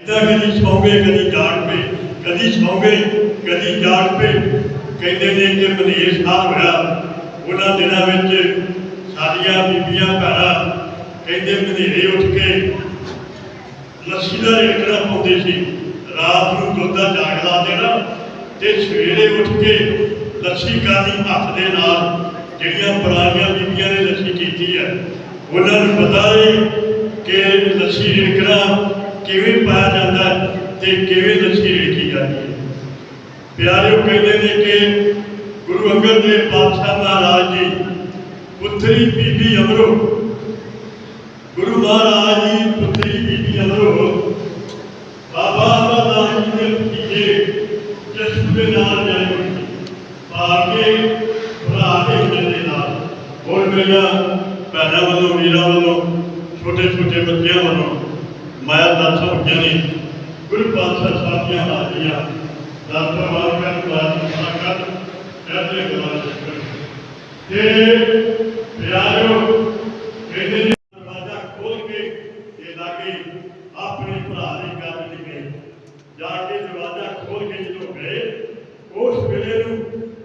ਤਾਂ ਕਦੀ ਸੌਂਗੇ ਕਦੀ ਜਾਗ ਪਏ, ਕਦੀ ਸੌਂਗੇ ਕਦੀ ਜਾਗ ਪਏ। ਕਹਿੰਦੇ ਨੇ ਕਿ ਮਨੀਰ ਸਾਹਿਬ ਹੋਇਆ ਉਹਨਾਂ ਦਿਨਾਂ ਵਿੱਚ ਸਾਡੀਆਂ ਬੀਬੀਆਂ ਭੈਣਾਂ ਕਹਿੰਦੇ ਮਨੇਰੇ ਉੱਠ ਕੇ ਲੱਸੀ ਦਾ ਰੇਕੜਾ ਪਾਉਂਦੇ ਸੀ? ਰਾਤ ਨੂੰ ਦੁੱਧ ਦਾ ਜਾਗ ਲਾ ਦੇਣਾ ਤੇ ਸਵੇਰੇ ਉੱਠ ਕੇ ਲੱਸੀ ਕਾਦੀ ਹੱਥ ਦੇ ਨਾਲ ਜਿਹੜੀਆਂ ਪੁਰਾਣੀਆਂ ਬੀਬੀਆਂ ਨੇ ਲੱਸੀ ਕੀਤੀ ਹੈ ਉਹਨਾਂ ਨੂੰ ਪਤਾ ਹੈ ਕਿ ਲੱਸੀ ਰੇਕੜਾ ਕਿਵੇਂ ਪਾਇਆ ਜਾਂਦਾ ਤੇ ਕਿਵੇਂ ਲੱਸੀ ਲਿਖੀ ਜਾਂਦੀ ਹੈ। ਪਿਆਰਿਓ, ਕਹਿੰਦੇ ਨੇ ਕਿ ਗੁਰੂ ਅੰਗਦ ਦੇਵ ਪਾਤਸ਼ਾਹ ਮਹਾਰਾਜ ਜੀ, ਪੁੱਤਰੀ ਬੀਬੀ ਅਮਰੋ, ਗੁਰੂ ਮਹਾਰਾਜ ਜੀ, ਪੁੱਤਰੀ ਬੀਬੀ ਅਮਰੋ, ਬਾਬਾ ਅਮਰਦਾਸ ਜੀ ਦੇ ਭਤੀਜੇ ਜਿਸ ਦੇ ਨਾਲ ਜਾਈ ਪਾ ਭਰਾ ਦੇ ਦੇ ਨਾਲ। ਹੋਰ ਮੇਰੀਆਂ ਭੈਣਾਂ ਵੱਲੋਂ, ਵੀਰਾਂ ਵੱਲੋਂ ਛੋਟੇ ਛੋਟੇ ਬੱਚਿਆਂ ਵੱਲੋਂ ਮਾਇਆ ਦਾਸਾਂ ਹੋਈਆਂ ਨੇ ਗੁਰੂ ਪਾਤਸ਼ਾਹ ਸਾਹਿਬ ਦੀਆਂ ਹਾਜ਼ਰੀਆਂ ਦਾਤਾ ਵਾਰ ਕਰ ਬਾਤ ਕਰ ਕਹਿੰਦੇ ਗਲਾਸ ਤੇ ਪਿਆਰਿਓ ਕਹਿੰਦੇ ਨੇ ਦਰਵਾਜ਼ਾ ਖੋਲ ਕੇ ਇਹ ਲਾਗੇ ਆਪਣੇ ਭਰਾ ਦੀ ਗੱਲ ਨਹੀਂ ਗਏ ਜਾ ਕੇ ਦਰਵਾਜ਼ਾ ਖੋਲ ਕੇ ਜਦੋਂ ਗਏ ਉਸ ਵੇਲੇ ਨੂੰ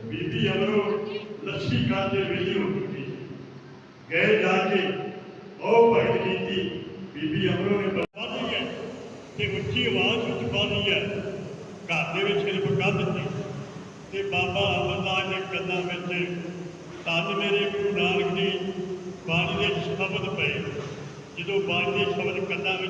ਬੀਬੀ ਅਮਰੋ ਲੱਸੀ ਕਾਦੇ ਵੇਲੀ ਹੋ ਚੁੱਕੀ ਸੀ ਗਏ ਜਾ ਕੇ ਉਹ ਭਗਤ ਕੀਤੀ ਬੀਬੀ ਅਮਰੋ ਨੇ ਬਰਬਾਦੀ ਹੈ ਤੇ ਉੱਚੀ ਆਵਾਜ਼ ਵਿੱਚ ਪਾਉਂਦੀ ਹੈ। ਘਰ ਦੇ ਵਿੱਚ ਸਿਰਫ ਕੱਢ ਦਿੱਤੀ ਤੇ ਬਾਬਾ ਅਮਰਦਾਸ ਦੇ ਕੰਨਾਂ ਵਿੱਚ ਤਨ ਮੇਰੇ ਗੁਰੂ ਨਾਨਕ ਦੀ ਬਾਣੀ ਦੇ ਸ਼ਬਦ ਪਏ। ਜਦੋਂ ਬਾਣੀ ਦੇ ਸ਼ਬਦ ਕੰਨਾਂ ਵਿੱਚ